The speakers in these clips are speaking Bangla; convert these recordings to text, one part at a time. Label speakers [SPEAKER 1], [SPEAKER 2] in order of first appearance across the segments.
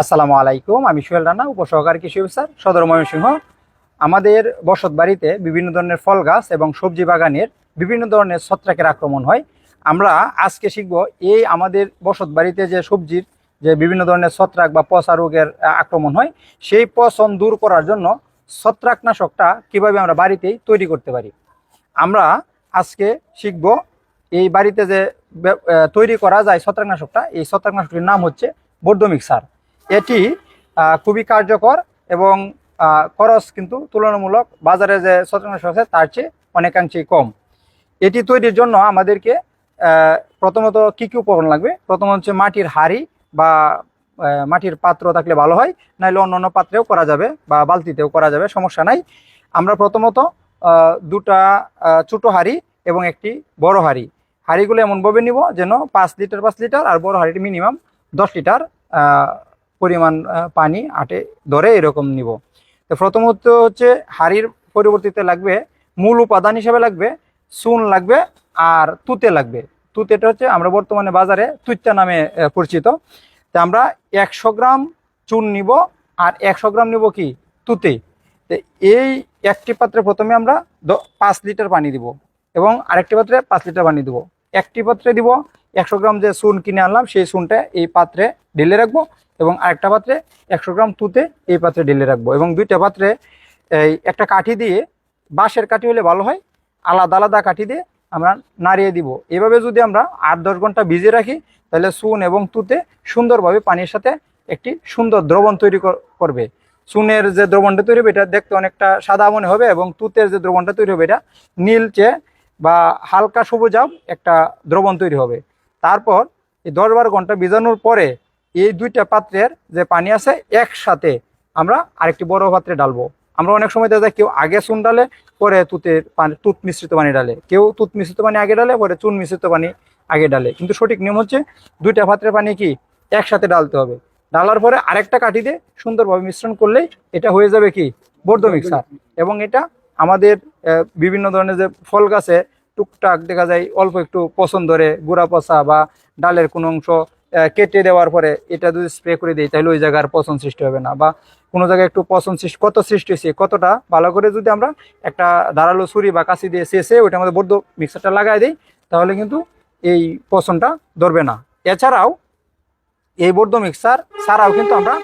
[SPEAKER 1] আসসালামু আলাইকুম, আমি সোহেল রানা, উপসহকারী কৃষি অফিসার, সদর ময়মনসিংহ। আমাদের বসত বাড়িতে বিভিন্ন ধরনের ফল গাছ এবং সবজি বাগানের বিভিন্ন ধরনের ছত্রাকের আক্রমণ হয়। আমরা আজকে শিখব এই আমাদের বসত বাড়িতে যে সবজির যে বিভিন্ন ধরনের ছত্রাক বা পচা রোগের আক্রমণ হয়, সেই পচন দূর করার জন্য ছত্রাকনাশকটা কীভাবে আমরা বাড়িতেই তৈরি করতে পারি। আমরা আজকে শিখব এই বাড়িতে যে তৈরি করা যায় ছত্রাকনাশকটা, এই ছত্রাকনাশকটির নাম হচ্ছে বৌদ্ধ মিক্সার এটি খুবই কার্যকর এবং খরচ কিন্তু তুলনামূলক বাজারে যে ছত্রাকনাশক আছে তার চেয়ে অনেকাংশেই কম। এটি তৈরির জন্য আমাদেরকে প্রথমত কী কী উপকরণ লাগবে? প্রথম হচ্ছে মাটির হাঁড়ি বা মাটির পাত্র থাকলে ভালো হয়, নাহলে অন্য অন্য পাত্রেও করা যাবে বা বালতিতেও করা যাবে, সমস্যা নাই। আমরা প্রথমত দুটা ছোটো হাঁড়ি এবং একটি বড় হাঁড়ি। হাঁড়িগুলো এমনভাবে নিব যেন পাঁচ লিটার পাঁচ লিটার আর বড় হাঁড়িটি মিনিমাম দশ লিটার পরিমাণ পানি আটে ধরে এরকম নিব। তো প্রথমত হচ্ছে হাঁড়ির পরিবর্তিতে লাগবে, মূল উপাদান হিসেবে লাগবে, চুন লাগবে আর তুতে লাগবে। তুতেটা হচ্ছে আমরা বর্তমানে বাজারে তুইত্যা নামে পরিচিত। তা আমরা একশো গ্রাম চুন নিব আর একশো গ্রাম নিব কি? তুতে। তো এই একটি পাত্রে প্রথমে আমরা পাঁচ লিটার পানি দিব এবং আরেকটি পাত্রে পাঁচ লিটার পানি দিব। একটি পাত্রে দিব। একশো গ্রাম যে চুন কিনে আনলাম, সেই চুনটা এই পাত্রে ঢেলে রাখব এবং আরেকটা পাত্রে একশো গ্রাম তুতে এই পাত্রে ঢেলে রাখব এবং দুইটা পাত্রে এই একটা কাঠি দিয়ে, বাঁশের কাঠি হলে ভালো হয়, আলাদা আলাদা কাঠি দিয়ে আমরা নাড়িয়ে দিব। এভাবে যদি আমরা আট দশ ঘণ্টা ভিজে রাখি, তাহলে চুন এবং তুতে সুন্দরভাবে পানির সাথে একটি সুন্দর দ্রবণ তৈরি করবে। চুনের যে দ্রবণটা তৈরি হবে, এটা দেখতে অনেকটা সাদা মনে হবে এবং তুতের যে দ্রবণটা তৈরি হবে, এটা নীলচে বা হালকা সবুজাব একটা দ্রবণ তৈরি হবে। তারপর এই দশ বারো ঘণ্টা ভিজানোর পরে এই দুইটা পাত্রের যে পানি আছে একসাথে আমরা আরেকটি বড় পাত্রে ডালবো। আমরা অনেক সময় দেখা যায় কেউ আগে চুন ডালে, পরে তুতের পানি, তুত মিশ্রিত পানি ডালে। কেউ তুত মিশ্রিত পানি আগে ডালে, পরে চুন মিশ্রিত পানি আগে ডালে। কিন্তু সঠিক নিয়ম হচ্ছে দুইটা পাত্রের পানি কি একসাথে ডালতে হবে। ডালার পরে আরেকটা কাঠি দিয়ে সুন্দরভাবে মিশ্রণ করলেই এটা হয়ে যাবে কি বর্ধ মিক্সার। এবং এটা আমাদের বিভিন্ন ধরনের যে ফল গাছে টুকটাক দেখা যায় অল্প একটু পছন্দ ধরে গুড়া পচা বা ডালের কোনো অংশ কেটে দেওয়ার পরে এটা যদি স্প্রে করে দিই, তাহলে ওই জায়গার পচন সৃষ্টি হবে না। বা কোনো জায়গায় একটু পচন সৃষ্টি, কত সৃষ্টি হয়েছে, কতটা, ভালো করে যদি আমরা একটা ধারালো ছুরি বা কাশি দিয়ে শেষে ওইটা আমাদের বদ্ধ মিক্সারটা লাগাই দিই, তাহলে কিন্তু এই পচনটা ধরবে না। এছাড়াও এই বর্ধ মিক্সার ছাড়াও কিন্তু আমরা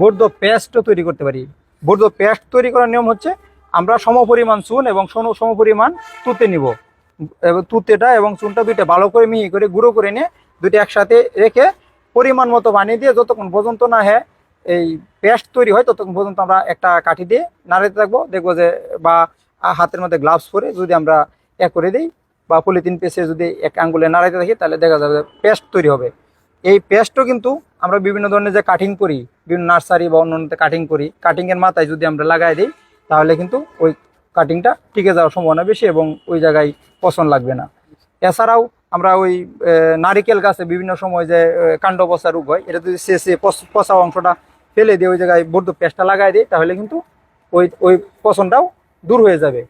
[SPEAKER 1] বর্ধ পেস্টও তৈরি করতে পারি। বর্ধ পেস্ট তৈরি করার নিয়ম হচ্ছে আমরা সমপরিমাণ চুন এবং সম সমপরিমাণ তুতে নিব। তুতেটা এবং চুনটা দুইটা ভালো করে মিহি করে গুঁড়ো করে নিয়ে দুইটা একসাথে রেখে পরিমাণ মতো পানি দিয়ে যতক্ষণ পর্যন্ত না হয় এই পেস্ট তৈরি হয়, ততক্ষণ পর্যন্ত আমরা একটা কাঠি দিয়ে নাড়াতে থাকব। দেখব যে বা হাতের মধ্যে গ্লাভস পরে যদি আমরা এ করে দিই বা পলিথিন পেসে যদি এক আঙ্গুলে নাড়াইতে থাকি, তাহলে দেখা যাবে পেস্ট তৈরি হবে। এই পেস্টও কিন্তু আমরা বিভিন্ন ধরনের যে কাটিং করি, বিভিন্ন নার্সারি বা অন্য কাটিং করি। কাটিংয়ের মাথায় যদি আমরা লাগাই দিই তাহলে কিন্তু ওই কাটিংটা টিকে যাওয়ার সম্ভাবনা বেশি এবং ওই জায়গায় পছন্দ লাগবে না। এছাড়াও আমরা ওই নারিকেল গাছে বিভিন্ন সময় যে কাণ্ড পচা রোগ হয়, এটা যদি শেষে পচ- পচা অংশটা ফেলে দিয়ে ওই জায়গায় বর্ধ পেস্টটা লাগাই দিই তাহলে কিন্তু ওই ওই পচনটাও দূর হয়ে যাবে।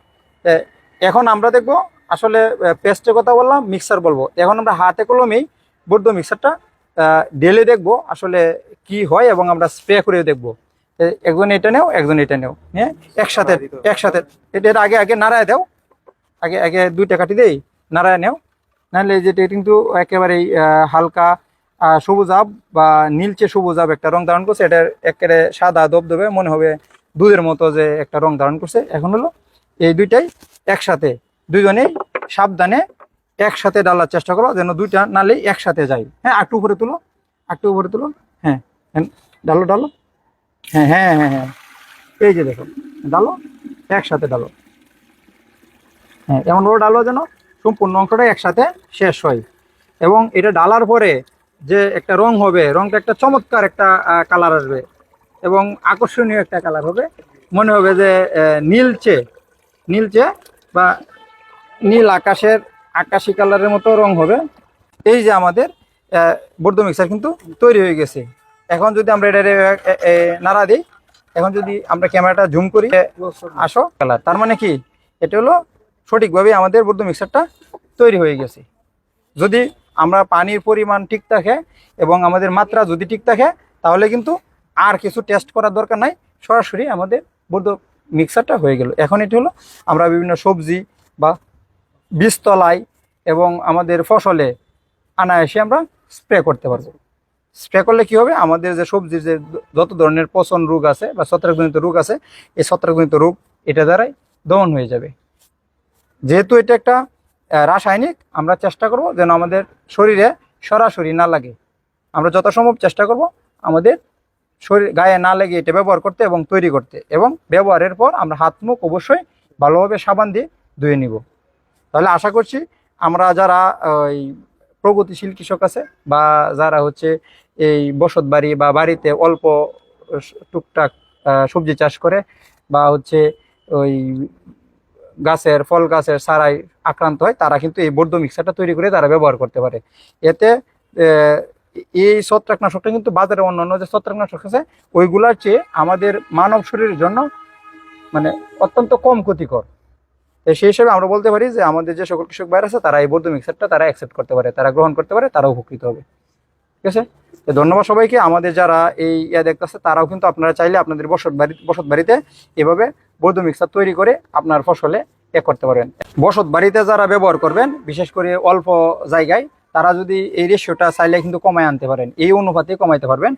[SPEAKER 1] এখন আমরা দেখব আসলে পেস্টের কথা বললাম মিক্সার বলব। এখন আমরা হাতে কলমেই বর্ধ মিক্সারটা ঢেলে দেখব আসলে কি হয় এবং আমরা স্প্রে করে দেখব। একজন এটা নেও একজন এটা নেও। হ্যাঁ? একসাথে একসাথে। এটা এর আগে আগে নাড়ায় দাও। আগে আগে দুইটা কাটি দেই নাড়ায় নেও। নাহলে যেটা কিন্তু একেবারেই হালকা সবুজ আব বা নীলচে সবুজ আব একটা রং ধারণ করছে। এটা একেবারে সাদা দবদবে মনে হবে দুধের মতো যে একটা রং ধারণ করছে। এখন হলো এই দুইটাই একসাথে। দুইজনেই সাবধানে একসাথে ডালার চেষ্টা করো যেন দুইটা নালে একসাথে যায়। হ্যাঁ একটু উপরে তুলো একটু উপরে তুলো। হ্যাঁ, ডালো ডালো। হ্যাঁ হ্যাঁ হ্যাঁ হ্যাঁ। এই যে দেখো ডালো, একসাথে ডালো। হ্যাঁ এমনভাবে ডালো যেন সম্পূর্ণ অংশটা একসাথে শেষ হয়। এবং এটা ডালার পরে যে একটা রং হবে, রংটা একটা চমৎকার একটা কালার আসবে। এবং আকর্ষণীয় একটা কালার হবে। মনে হবে যে নীলচে নীলচে বা নীল আকাশের আকাশি কালারের মতো রং হবে। এই যে আমাদের বর্ধ মিক্সার কিন্তু তৈরি হয়ে গেছে। এখন যদি আমরা এটা নাড়া দিই, এখন যদি আমরা ক্যামেরাটা জুম করি আসো। কালার তার মানে কি? এটা হলো সঠিকভাবে আমাদের বর্ধ মিক্সারটা তৈরি হয়ে গেছে। যদি আমরা পানির পরিমাণ ঠিক থাকে এবং আমাদের মাত্রা যদি ঠিক থাকে, তাহলে কিন্তু আর কিছু টেস্ট করার দরকার নাই। সরাসরি আমাদের বৈধ মিক্সারটা হয়ে গেল। এখন এটি হলো আমরা বিভিন্ন সবজি বা বীজতলায় এবং আমাদের ফসলে আনায়াসে আমরা স্প্রে করতে পারব। স্প্রে করলে কি হবে? আমাদের যে সবজির যে যত ধরনের পচন রোগ আছে বা ছত্রাকজনিত রোগ আছে, এই ছত্রাকজনিত রোগ এটা দ্বারাই দমন হয়ে যাবে। যেহেতু এটা একটা রাসায়নিক, আমরা চেষ্টা করব যেন আমাদের শরীরে সরাসরি না লাগে। আমরা যত সম্ভব চেষ্টা করব আমাদের শরীর, গায়ে না লেগে এটা ব্যবহার করতে এবং তৈরি করতে এবং ব্যবহারের পর আমরা হাত, মুখ অবশ্যই ভালোভাবে সাবান দিয়ে ধুয়ে নিব। তাহলে আশা করছি আমরা যারা ওই প্রগতিশীল কৃষক আছে বা যারা হচ্ছে এই বসত বাড়ি বা বাড়িতে অল্প টুকটাক সবজি চাষ করে বা হচ্ছে ওই গাছের, ফল গাছের সারাই আক্রান্ত হয়, তারা কিন্তু এই বৌদ্ধ মিক্সারটা তৈরি করে তারা ব্যবহার করতে পারে। এতে এই ছত্রাকনাশকটা কিন্তু বাজারে অন্যান্য যে ছত্রাকনাশক আছে, ওইগুলার চেয়ে আমাদের মানব শরীরের জন্য মানে অত্যন্ত কম ক্ষতিকর। সেই হিসেবে আমরা বলতে পারি যে আমাদের যে সকল কৃষক বাইরে আছে, তারা এই বৌদ্ধ মিক্সারটা তারা অ্যাকসেপ্ট করতে পারে, তারা গ্রহণ করতে পারে, তারা উপকৃত হবে। ঠিক আছে? ধন্যবাদ সবাইকে। আমাদের যারা এই ইয়া দেখতেছে, তারাও কিন্তু আপনারা চাইলে আপনাদের বসত বাড়ি বসত বাড়িতে এভাবে বৌদ্ধ মিক্সার তৈরি করে আপনার ফসলে এ করতে পারবেন। বসত বাড়িতে যারা ব্যবহার করবেন, বিশেষ করে অল্প জায়গায়, তারা যদি এই রেশিওটা চাইলে কিন্তু কমায় আনতে পারেন। এই অনুপাতে কমাইতে পারবেন।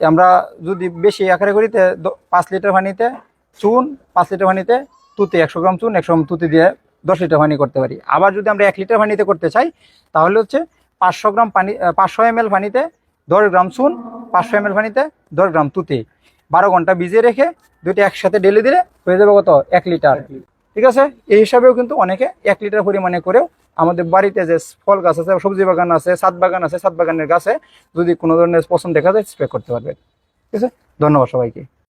[SPEAKER 1] আমরা যদি বেশি আকারে করিতে পাঁচ লিটার পানিতে চুন, পাঁচ লিটার পানিতে তুতে একশো গ্রাম চুন, একশো গ্রাম তুতে দিয়ে দশ লিটার পানি করতে পারি। আবার যদি আমরা এক লিটার পানিতে করতে চাই, তাহলে হচ্ছে পাঁচশো গ্রাম পানি পাঁচশো এম পানিতে দশ গ্রাম চুন, পাঁচশো এম পানিতে দশ গ্রাম তুতে। বারো ঘণ্টা ভিজিয়ে রেখে দুইটা একসাথে ডেলে দিলে হয়ে যাবে কত? এক লিটার। ঠিক আছে? এই হিসাবেও কিন্তু অনেকে এক লিটার পরিমাণে করেও আমাদের বাড়িতে যে ফল গাছ আছে, সবজি বাগান আছে, ছাদ বাগান আছে, ছাদ বাগানের গাছে যদি কোনো ধরনের পছন্দ দেখা যায় স্প্রে করতে পারবে। ঠিক আছে? ধন্যবাদ সবাইকে।